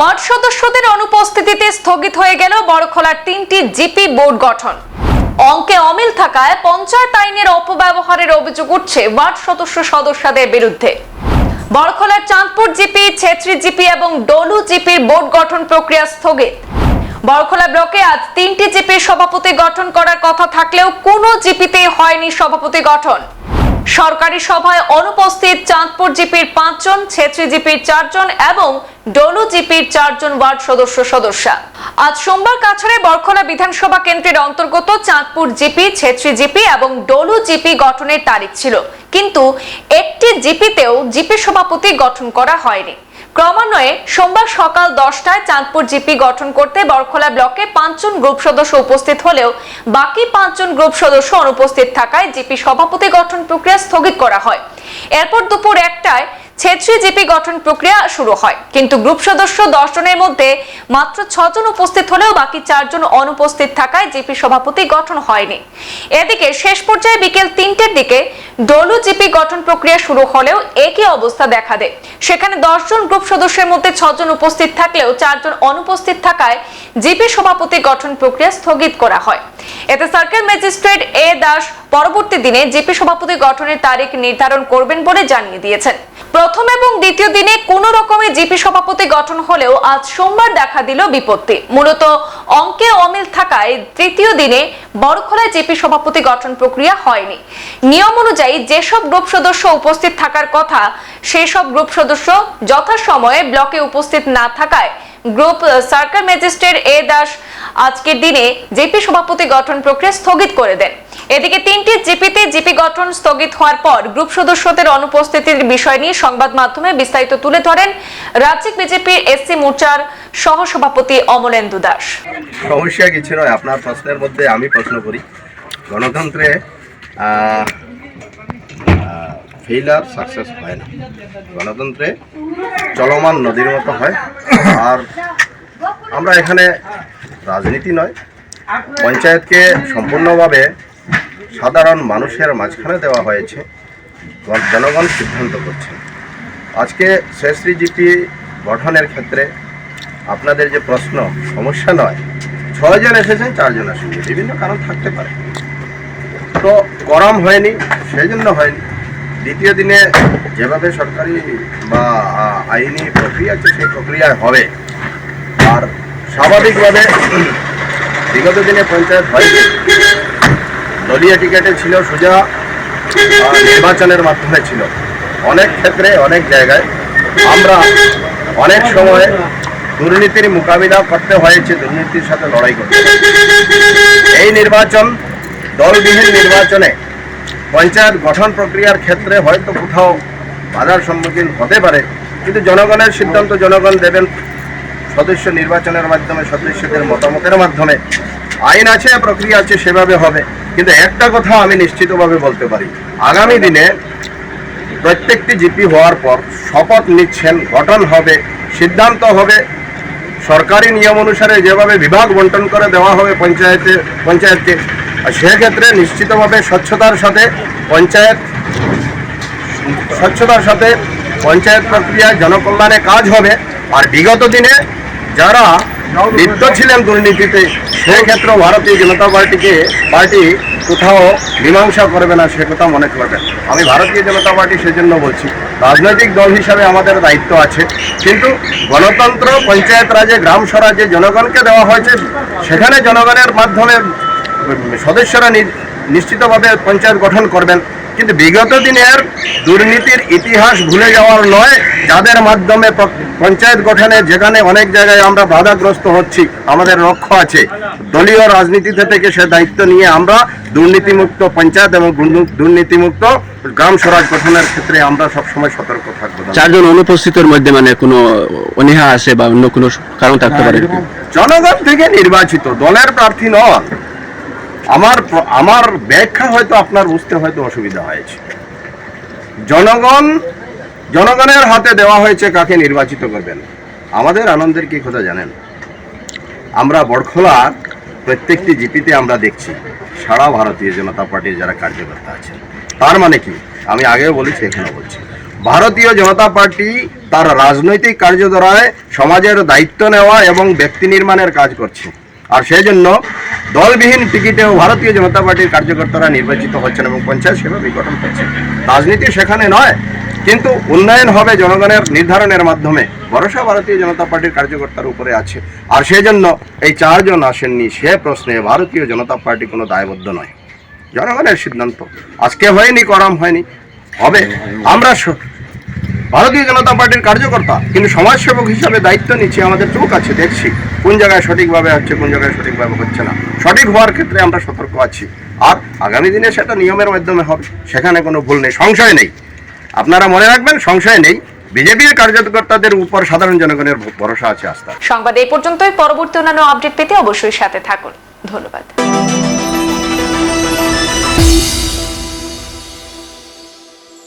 Word সদস্যদের অনুপস্থিতিতে স্থগিত হয়ে গেল বড়খলার তিনটি জিপি বোর্ড গঠন। অঙ্কে অমিল থাকায় পঞ্চায়েত আইনের অপব্যবহারের অভিযোগ উঠছে ওয়ার্ড সদস্য সদস্যদের বিরুদ্ধে। বড়খলার চাঁদপুর জিপি, ছেত্রী জিপি এবং ডলু জিপির বোর্ড গঠন প্রক্রিয়া স্থগিত। বড়খলা ব্লকে আজ তিনটি জিপির সভাপতি গঠন করার কথা থাকলেও কোনো জিপিতে হয়নি সভাপতি গঠন। সরকারি সভায় অনুপস্থিত চাঁদপুর জিপির পাঁচজন, ছেত্রী জিপির চারজন এবং ডলু জিপির চারজন ওয়ার্ড সদস্য সদস্যা। আজ সোমবার কাছাড়ে বরখলা বিধানসভা কেন্দ্রের অন্তর্গত চাঁদপুর জিপি, ছেত্রী জিপি এবং ডলু জিপি গঠনের তারিখ ছিল। কিন্তু একটি জিপিতেও জিপি সভাপতি গঠন করা হয়নি। ক্রমান্বয়ে সোমবার সকাল দশটায় চাঁদপুর জিপি গঠন করতে বরখোলা ব্লকে পাঁচজন গ্রুপ সদস্য উপস্থিত হলেও বাকি পাঁচজন গ্রুপ সদস্য অনুপস্থিত থাকায় জিপি সভাপতি গঠন প্রক্রিয়া স্থগিত করা হয়। এরপর দুপুর একটায় ছেত্রী জিপি গঠন প্রক্রিয়া শুরু হয়। কিন্তু গ্রুপ সদস্য দশ জনের মধ্যে মাত্র ছজন উপস্থিত হলেও বাকি চারজন অনুপস্থিত থাকায় জিপি সভাপতি গঠন হয়নি। এদিকে শেষ পর্যায়ে বিকেল তিনটের দিকে ডলু জিপি গঠন প্রক্রিয়া শুরু হলেও একই অবস্থা দেখা দেয়। সেখানে দশজন গ্রুপ সদস্যের মধ্যে ছজন উপস্থিত থাকলেও চারজন অনুপস্থিত থাকায় জিপি সভাপতি গঠন প্রক্রিয়া স্থগিত করা হয়। এতে সার্কেল ম্যাজিস্ট্রেট এ দাস পরবর্তী দিনে জিপি সভাপতি গঠনের তারিখ নির্ধারণ করবেন বলে জানিয়ে দিয়েছেন। প্রথম এবং দ্বিতীয় দিনে কোন রকমের জিপি সভাপতি গঠন হলেও আজ সোমবার দেখা দিল বিপত্তি। মূলত অঙ্কে অমিল থাকায় তৃতীয় দিনে বড়খলায় জিপি সভাপতি গঠন প্রক্রিয়া হয়নি। নিয়ম অনুযায়ী যেসব গ্রুপ সদস্য উপস্থিত থাকার কথা সেই সব গ্রুপ সদস্য যথাসময়ে ব্লকে উপস্থিত না থাকায় group circle magistrate A Das আজকের দিনে জিপি সভাপতি গঠন প্রক্রিয়া স্থগিত করে দেন। এদিকে তিনটি জিপিতে জিপি গঠন স্থগিত হওয়ার পর গ্রুপ সদস্যদের অনুপস্থিতির বিষয় নিয়ে সংবাদ মাধ্যমে বিস্তারিত তুলে ধরেন রাজ্যিক বিজেপির এসসি মোর্চার সহসভাপতি অমলেন্দু দাস। সমস্যা কিছু নয়, আপনার প্রশ্নের মধ্যে আমি প্রশ্ন করি। গণতন্ত্রে ফেইলার সাকসেস হয় না। গণতন্ত্রে চলমান নদীর মতো হয়। আর আমরা এখানে রাজনীতি নয়, পঞ্চায়েতকে সম্পূর্ণভাবে সাধারণ মানুষের মাঝখানে দেওয়া হয়েছে। জন- জনগণ সিদ্ধান্ত করছে। আজকে শেষশ্রী জিপি গঠনের ক্ষেত্রে আপনাদের যে প্রশ্ন, সমস্যা নয়। ছয়জন এসেছেন চারজন আসেনি। বিভিন্ন কারণ থাকতে পারে। তো গরম হয়নি সেই জন্য হয়নি। দ্বিতীয় দিনে যেভাবে সরকারি বা আইনি প্রক্রিয়া আছে, সেই প্রক্রিয়ায় হবে। আর স্বাভাবিকভাবে বিগত দিনে পঞ্চায়েত হয়নি। দলীয় টিকেটে ছিল সোজা নির্বাচনের মাধ্যমে ছিল। অনেক ক্ষেত্রে, অনেক জায়গায় আমরা অনেক সময় দুর্নীতির মোকাবিলা করতে হয়েছে, দুর্নীতির সাথে লড়াই করতে এই নির্বাচন, দলবিহীন নির্বাচনে পঞ্চায়েত গঠন প্রক্রিয়ার ক্ষেত্রে হয়তো কোথাও বাধার সম্মুখীন হতে পারে, কিন্তু জনগণের সিদ্ধান্ত জনগণ দেবেন। সদস্য নির্বাচনের মাধ্যমে, সদস্যদের মতামতের মাধ্যমে। আইন আছে, প্রক্রিয়া আছে, সেভাবে হবে। কিন্তু একটা কথা আমি নিশ্চিতভাবে বলতে পারি। আগামী দিনে প্রত্যেকটি জিপি হওয়ার পর শপথ নিচ্ছেন, গঠন হবে, সিদ্ধান্ত হবে। সরকারি নিয়ম অনুসারে যেভাবে বিভাগ বন্টন করে দেওয়া হবে পঞ্চায়েতে, পঞ্চায়েতকে সেক্ষেত্রে নিশ্চিতভাবে স্বচ্ছতার সাথে পঞ্চায়েত, স্বচ্ছতার সাথে পঞ্চায়েত প্রক্রিয়ায় জনকল্যাণে কাজ হবে। আর বিগত দিনে যারা লিপ্ত ছিলেন দুর্নীতিতে, সেক্ষেত্রেও ভারতীয় জনতা পার্টিকে, পার্টি কোথাও মীমাংসা করবে না, সে কথা মনে করবেন আমি ভারতীয় জনতা পার্টি সেজন্য বলছি, রাজনৈতিক দল হিসাবে আমাদের দায়িত্ব আছে, কিন্তু গণতন্ত্র, পঞ্চায়েত রাজে, গ্রাম স্বরাজে জনগণকে দেওয়া হয়েছে, সেখানে জনগণের মাধ্যমে সদস্যরা নিশ্চিতভাবে পঞ্চায়েত গঠন করবেন। কিন্তু বিগত দিনের দুর্নীতির ইতিহাস ভুলে যাওয়ার নয় যাদের মাধ্যমে পঞ্চায়েত গঠনে যেখানে অনেক জায়গায় আমরা বাধাগ্রস্ত হচ্ছি আমাদের লক্ষ্য আছে। দলীয় রাজনীতি থেকে সে দায়িত্ব নিয়ে আমরা দুর্নীতিমুক্ত পঞ্চায়েত এবং দুর্নীতিমুক্ত গ্রাম স্বরাজ গঠনের ক্ষেত্রে আমরা সবসময় সতর্ক থাকব। চারজন অনুপস্থিতের মধ্যে মানে কোনো অনীহা আছে বা অন্য কোনো কারণ থাকতে পারে? জনগণ থেকে নির্বাচিত দলের প্রার্থী নন আমার আমার ব্যাখ্যা হয়তো আপনার বুঝতে হয়তো অসুবিধা হয়েছে। জনগণ, জনগণের হাতে দেওয়া হয়েছে কাকে নির্বাচিত করবেন? আমাদের আনন্দের কি কথা জানেন? আমরা বড়খোলার প্রত্যেকটি জিপিতে আমরা দেখছি, সারা ভারতীয় জনতা পার্টির যারা কার্যকর্তা আছেন। তার মানে কি? আমি আগেও বলেছি এখনও বলছি। ভারতীয় জনতা পার্টি তার রাজনৈতিক কার্যধারায় সমাজের দায়িত্ব নেওয়া এবং ব্যক্তি নির্মাণের কাজ করছে। আর সেই জন্য দলবিহীন টিকিটেও ভারতীয় জনতা পার্টির কার্যকর্তারা নির্বাচিত হচ্ছেন এবং পঞ্চায়েত সেভাবেই গঠন হচ্ছে। রাজনীতি সেখানে নয়, কিন্তু উন্নয়ন হবে জনগণের নির্ধারণের মাধ্যমে। ভরসা ভারতীয় জনতা পার্টির কার্যকর্তার উপরে আছে। আর সেই জন্য এই চারজন আসেননি, সে প্রশ্নে ভারতীয় জনতা পার্টি কোনো দায়বদ্ধ নয়। জনগণের সিদ্ধান্ত। আজকে হয়নি, করাম হয়নি। হবে। আমরা ভারতীয় জনতা পার্টির কার্যকর্তা, কিন্তু সমাজসেবক হিসাবে দায়িত্ব নিচ্ছি আমাদের চোখ আছে, দেখছি। কোন জায়গায় সঠিকভাবে হচ্ছে, কোন জায়গায় সঠিকভাবে হচ্ছে না। সঠিক হওয়ার ক্ষেত্রে আমরা সতর্ক আছি। আর আগামী দিনে সেটা নিয়মের মাধ্যমে হবে, সেখানে কোনো ভুল নেই, সংশয় নেই। আপনারা মনে রাখবেন, সংশয় নেই। বিজেপির কার্যকর্তাদের উপর সাধারণ জনগণের ভরসা আছে আস্থা সংবাদ এই পর্যন্তই, পরবর্তী অন্যান্য আপডেট পেতে অবশ্যই সাথে থাকুন। ধন্যবাদ।